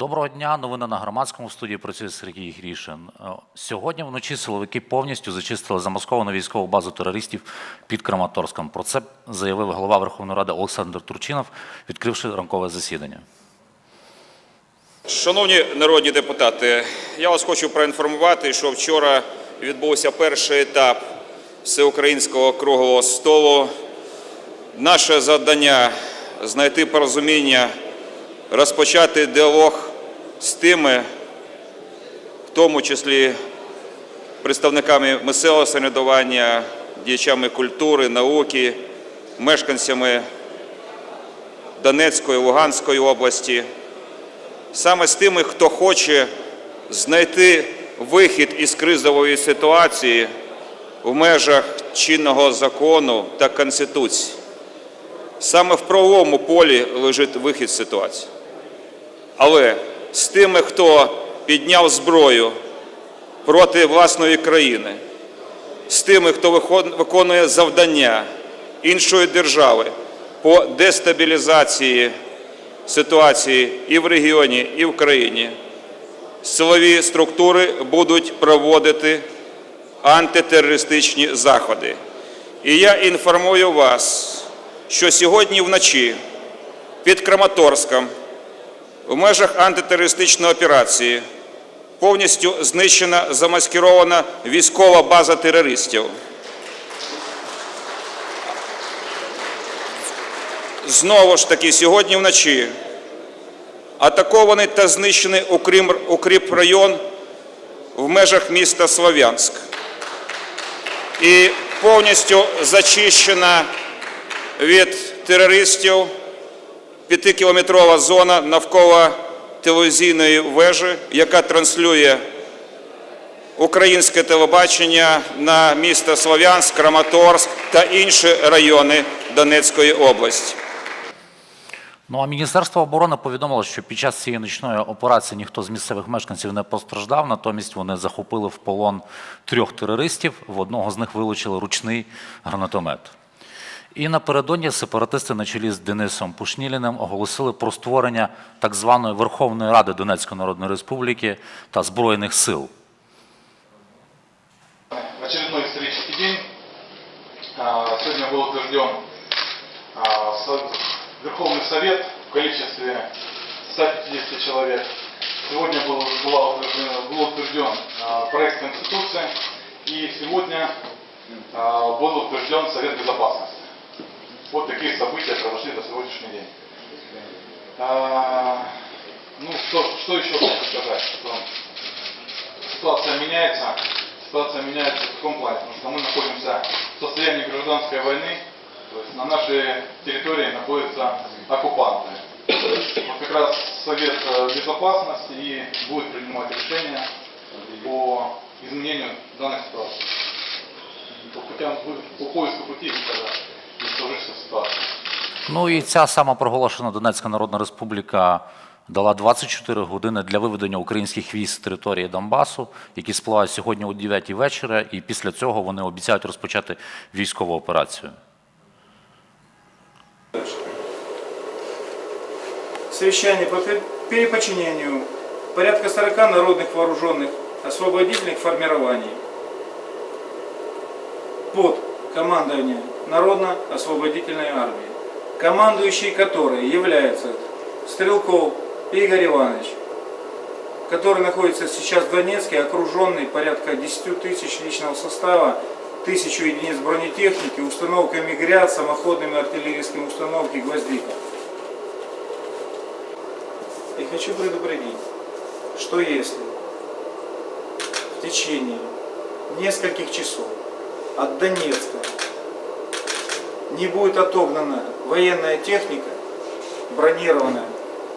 Доброго дня. Новини на громадському студії працює Сергій Грішин. Е, Сьогодні вночі силовики повністю зачистили замасковану військову базу терористів під Краматорськом. Про це заявив голова Верховної Ради Олександр Турчинов, відкривши ранкове засідання. Шановні народні депутати, я вас хочу проінформувати, що вчора відбувся перший етап всеукраїнського круглого столу. Наше завдання знайти порозуміння, розпочати діалог з тими, в тому числі представниками місцевого самоврядування, діячами культури, науки, мешканцями Донецької, Луганської області саме з тими, хто хоче знайти вихід із кризової ситуації в межах чинного закону та Конституції. Саме в правовому полі лежить вихід з ситуації. Але з тими, хто підняв зброю проти власної країни, з тими, хто виконує завдання іншої держави по дестабілізації ситуації і в регіоні, і в країні, силові структури будуть проводити антитерористичні заходи. І я інформую вас, що сьогодні вночі під Краматорськом в межах антитерористичної операції повністю знищена замаскирована військова база терористів. Знову ж таки, сьогодні вночі атакований та знищений укріпрайон в межах міста Слов'янськ. І повністю зачищена від терористів п'ятикілометрова зона навколо телевізійної вежі, яка транслює українське телебачення на місто Слов'янськ, Краматорськ та інші райони Донецької області. Ну а Міністерство оборони повідомило, що під час цієї нічної операції ніхто з місцевих мешканців не постраждав. Натомість вони захопили в полон трьох терористів. В одного з них вилучили ручний гранатомет. І напередодні сепаратисти на чолі з Денисом Пушніліним оголосили про створення так званої Верховної Ради Донецької Народної Республіки та Збройних сил. очередной исторический день. А, Сегодня был утвержден а, Со- Верховный Совет в количестве 150 человек. Сегодня был, была утверждена- был утвержден а, проект Конституции. И сегодня а, был утвержден Совет Безопасности. Вот такие события произошли до сегодняшний день. А, Ну, что, что еще хочу сказать? Что ситуация меняется. Ситуация меняется в таком плане, потому что мы находимся в состоянии гражданской войны, то есть на нашей территории находятся оккупанты. Вот как раз Совет э, Безопасности и будет принимать решения по изменению данной ситуации. По, путям, по поиску пути выхода из сложившейся ситуации. Ну і ця самопроголошена Донецька Народна Республіка дала 24 години для виведення українських військ з території Донбасу, які спливають сьогодні о 9 вечора, і після цього вони обіцяють розпочати військову операцію. Совещание по пе- переподчинению порядка 40 народных вооруженных освободительных формирований под командование Народно-освободительной армии, командующий которой является Стрелков Игорь Иванович, который находится сейчас в Донецке, окруженный порядка 10 тысяч личного состава, тысячу единиц бронетехники, установками гряд, самоходными артиллерийскими установками «Гвоздика». И хочу предупредить, что если в течение нескольких часов от Донецка не будет отогнана военная техника, бронированная,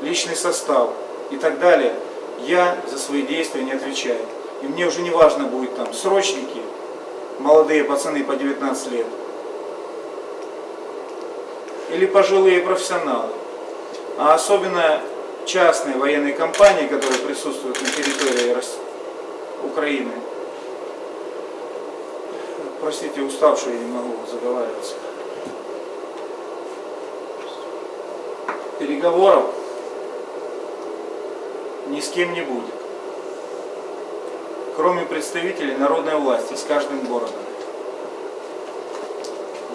личный состав и так далее, я за свои действия не отвечаю. И мне уже не важно будет там срочники, молодые пацаны по 19 лет, или пожилые профессионалы, а особенно частные военные компании, которые присутствуют на территории Украины. Простите, уставший, не могу заговариваться. переговоров ни с кем не будет. Кроме представителей народной власти с каждым городом.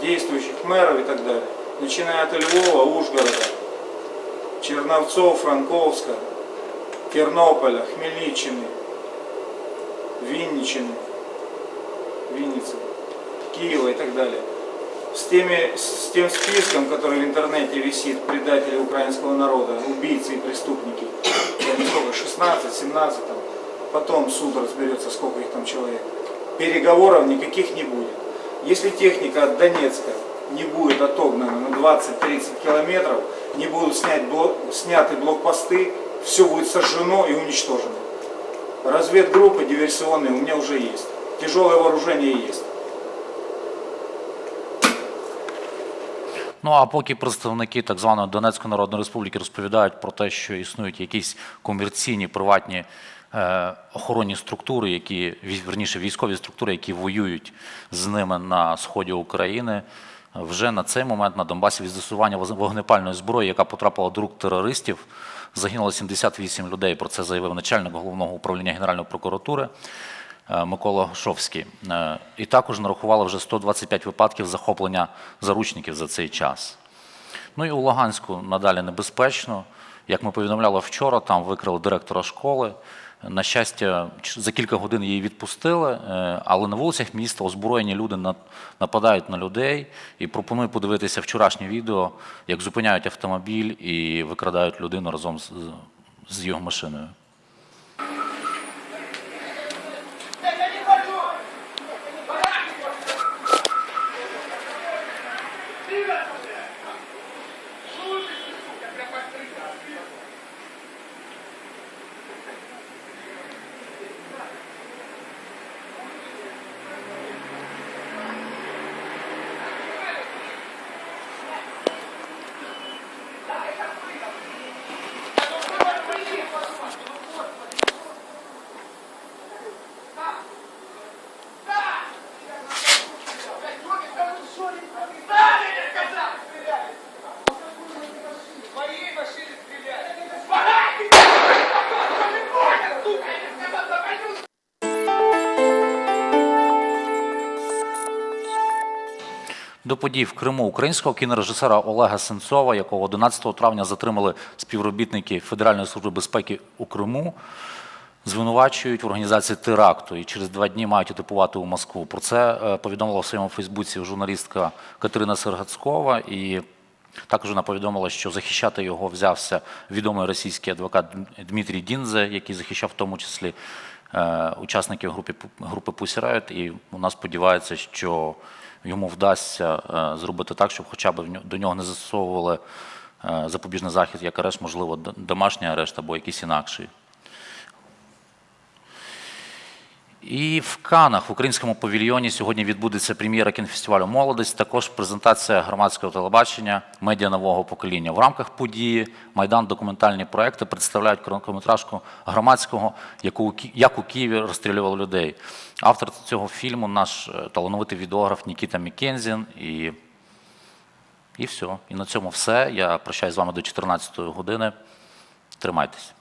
Действующих мэров и так далее. Начиная от Львова, Ужгорода, Черновцов, Франковска, Тернополя, Хмельниччины, Винничины, Винницы, Киева и так далее. С, теми, с тем списком, который в интернете висит, предатели украинского народа, убийцы и преступники, не сколько, 16, 17, там, потом суд разберется, сколько их там человек. Переговоров никаких не будет. Если техника от Донецка не будет отогнана на 20-30 километров, не будут снять блок- сняты блокпосты, все будет сожжено и уничтожено. Разведгруппы диверсионные у меня уже есть. Тяжелое вооружение есть. Ну а поки представники так званої Донецької Народної Республіки розповідають про те, що існують якісь комерційні приватні е, охоронні структури, які верніше військові структури, які воюють з ними на сході України. Вже на цей момент на Донбасі від застосування вогнепальної зброї, яка потрапила до рук терористів, загинуло 78 людей. Про це заявив начальник головного управління Генеральної прокуратури. Е, Микола Шовський. Е, І також нарахували вже 125 випадків захоплення заручників за цей час. Ну і у Луганську надалі небезпечно. Як ми повідомляли вчора, там викрили директора школи. На щастя, за кілька годин її відпустили, е, але на вулицях міста озброєні люди нападають на людей. І пропоную подивитися вчорашнє відео, як зупиняють автомобіль і викрадають людину разом з, з його машиною. До подій в Криму українського кінорежисера Олега Сенцова, якого 11 травня затримали співробітники Федеральної служби безпеки у Криму, звинувачують в організації теракту і через два дні мають етипувати у Москву. Про це е, повідомила в своєму Фейсбуці журналістка Катерина Сергацькова. І також вона повідомила, що захищати його взявся відомий російський адвокат Дмитрій Дінзе, який захищав в тому числі е, учасників групи, групи Pussy І вона сподівається, що йому вдасться е, зробити так, щоб хоча б до нього не застосовували е, запобіжний захід, як арешт, можливо, домашній арешт або якийсь інакший. І в Канах в українському павільйоні сьогодні відбудеться прем'єра кінофестивалю Молодість. Також презентація громадського телебачення медіа нового покоління. В рамках події Майдан документальні проекти представляють короткометражку громадського, яку як у Києві розстрілювали людей. Автор цього фільму наш е, талановитий відеограф Нікіта Мікензін. І, і все. І на цьому все. Я прощаюсь з вами до 14-ї години. Тримайтесь.